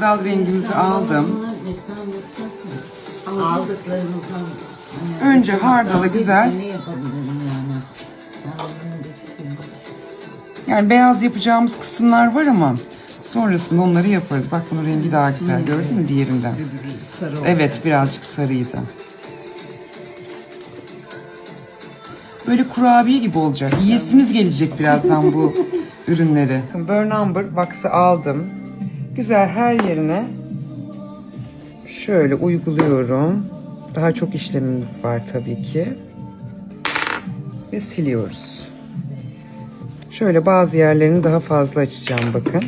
Dal rengimizi aldım. Önce hardalı güzel. Yani? Beyaz yapacağımız kısımlar var ama sonrasında onları yaparız. Bak bunun rengi daha güzel. Gördün mü diğerinden? Evet birazcık sarıydı. Böyle kurabiye gibi olacak. Yiyesimiz gelecek birazdan bu ürünleri. Burn Umber box'ı aldım. Güzel her yerine şöyle uyguluyorum. Daha çok işlemimiz var tabii ki. Ve siliyoruz. Şöyle bazı yerlerini daha fazla açacağım bakın.